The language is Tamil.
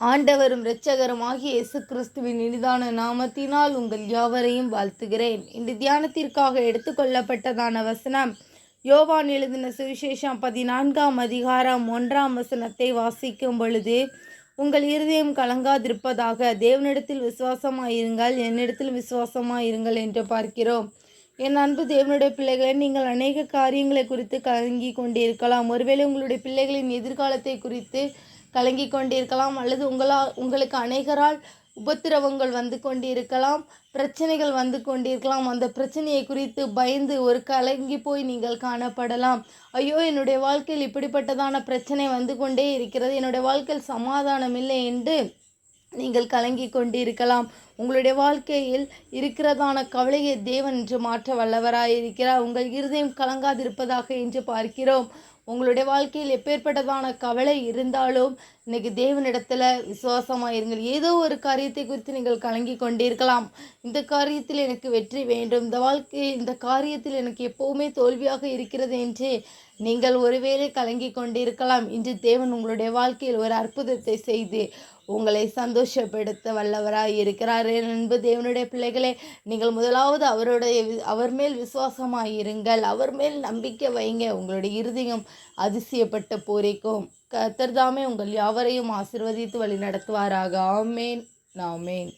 ஆண்டவரும் இரட்சகரும் ஆகிய இயேசு கிறிஸ்துவின் இனிதான நாமத்தினால் உங்கள் யாவரையும் வாழ்த்துகிறேன். இந்த தியானத்திற்காக எடுத்துக்கொள்ளப்பட்டதான வசனம் யோவான் எழுதின சுவிசேஷம் பதினான்காம் அதிகாரம் ஒன்றாம் வசனத்தை வாசிக்கும் பொழுது உங்கள் இருதயம் கலங்காதிருப்பதாக தேவனிடத்தில் விசுவாசமாயிருங்கள் என்னிடத்தில் விசுவாசமாயிருங்கள் என்று பார்க்கிறோம். என் அன்பு தேவனுடைய பிள்ளைகளை நீங்கள் அநேக காரியங்களை குறித்து கலங்கி கொண்டிருக்கலாம். ஒருவேளை உங்களுடைய பிள்ளைகளின் எதிர்காலத்தை குறித்து கலங்கி கொண்டிருக்கலாம் அல்லது உங்களா உங்களுக்கு அநேகரால் உபத்திரவங்கள் வந்து கொண்டிருக்கலாம் பிரச்சனைகள் வந்து கொண்டிருக்கலாம். அந்த பிரச்சனையை குறித்து பயந்து ஒரு கலங்கி போய் நீங்கள் காணப்படலாம். ஐயோ என்னுடைய வாழ்க்கையில் இப்படிப்பட்டதான பிரச்சனை வந்து கொண்டே இருக்கிறது. என்னுடைய வாழ்க்கையில் சமாதானம் இல்லை என்று நீங்கள் கலங்கி கொண்டிருக்கலாம். உங்களுடைய வாழ்க்கையில் இருக்கிறதான கவலையை தேவன் என்று மாற்ற வல்லவராயிருக்கிறார். உங்கள் இருதயம் கலங்காதிருப்பதாக என்று பார்க்கிறோம். உங்களுடைய வாழ்க்கையில் எப்பேற்பட்டதான கவலை இருந்தாலும் இன்னைக்கு தேவனிடத்தில் விசுவாசமாக இருங்கள். ஏதோ ஒரு காரியத்தை குறித்து நீங்கள் கலங்கி கொண்டிருக்கலாம். இந்த காரியத்தில் எனக்கு வெற்றி வேண்டும். இந்த வாழ்க்கை இந்த காரியத்தில் எனக்கு எப்போவுமே தோல்வியாக இருக்கிறது என்று நீங்கள் ஒருவேளை கலங்கி கொண்டிருக்கலாம். இன்று தேவன் உங்களுடைய வாழ்க்கையில் ஒரு அற்புதத்தை செய்து உங்களை சந்தோஷப்படுத்த வல்லவராய் இருக்கிறார். என்பது தேவனுடைய பிள்ளைகளே நீங்கள் முதலாவது அவருடைய வி- அவர் மேல் விசுவாசமாயிருங்கள். அவர் மேல் நம்பிக்கை வைங்க. உங்களுடைய இருதயம் அதிசயப்பட்டு பூரிக்கும் கத்தர்தாமே உங்கள் யாவரையும் ஆசிர்வதித்து வழி நடத்துவாராக ஆமேன். நாமேன்